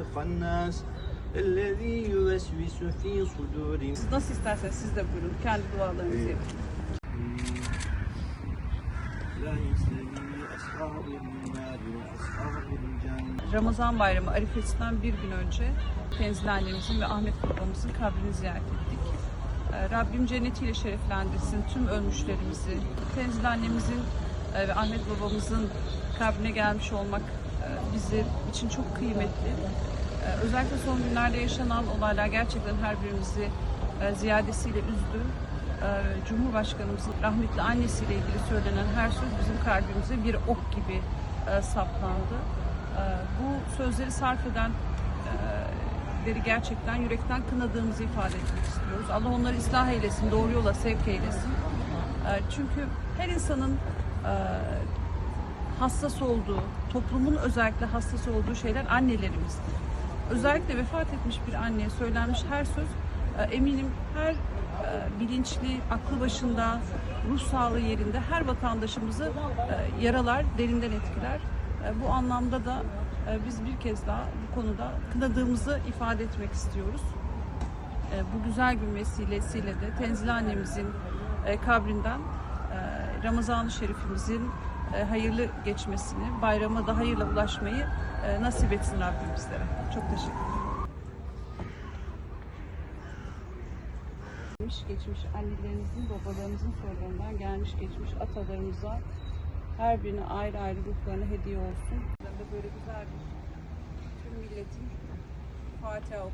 الخناس الذي يوسوس في صدور Siz nasıl isterseniz siz de buyurun. Kendi dualarınızı yapın. لا يستوي أصحاب النار وأصحاب الجنة Ramazan bayramı arifesinden bir gün önce Tenzil annemizin ve Ahmet babamızın kabrini ziyaret ettik. Ee, Rabbim cennetiyle şereflendirsin tüm ölmüşlerimizi. Tenzil annemizin e, ve Ahmet babamızın kabrine gelmiş olmak e, bizim için çok kıymetli. Ee, Özellikle son günlerde yaşanan olaylar gerçekten her birimizi e, ziyadesiyle üzdü. Ee, Cumhurbaşkanımızın rahmetli annesiyle ilgili söylenen her söz bizim kalbimize bir ok gibi e, saplandı. Ee, Bu sözleri sarf eden e, gerçekten yürekten kınadığımızı ifade etmek istiyoruz. Allah onları ıslah eylesin, doğru yola sevk eylesin. Çünkü her insanın hassas olduğu, toplumun özellikle hassas olduğu şeyler annelerimizdir. Özellikle vefat etmiş bir anneye söylenmiş her söz e, eminim her e, bilinçli, aklı başında, ruh sağlığı yerinde her vatandaşımızı e, yaralar, derinden etkiler. Bu anlamda da biz bir kez daha bu konuda kınadığımızı ifade etmek istiyoruz. Bu güzel gün vesilesiyle de Tenzile annemizin kabrinden Ramazan-ı Şerifimizin e, hayırlı geçmesini, bayrama da hayırla ulaşmayı e, nasip etsin Rabbim bizlere. Çok teşekkür ederim. Gelmiş geçmiş annelerimizin, babalarımızın sorularından gelmiş geçmiş atalarımıza her birine ayrı ayrı ruhlarına hediye olsun. Böyle güzel bir tüm milletin Fatiha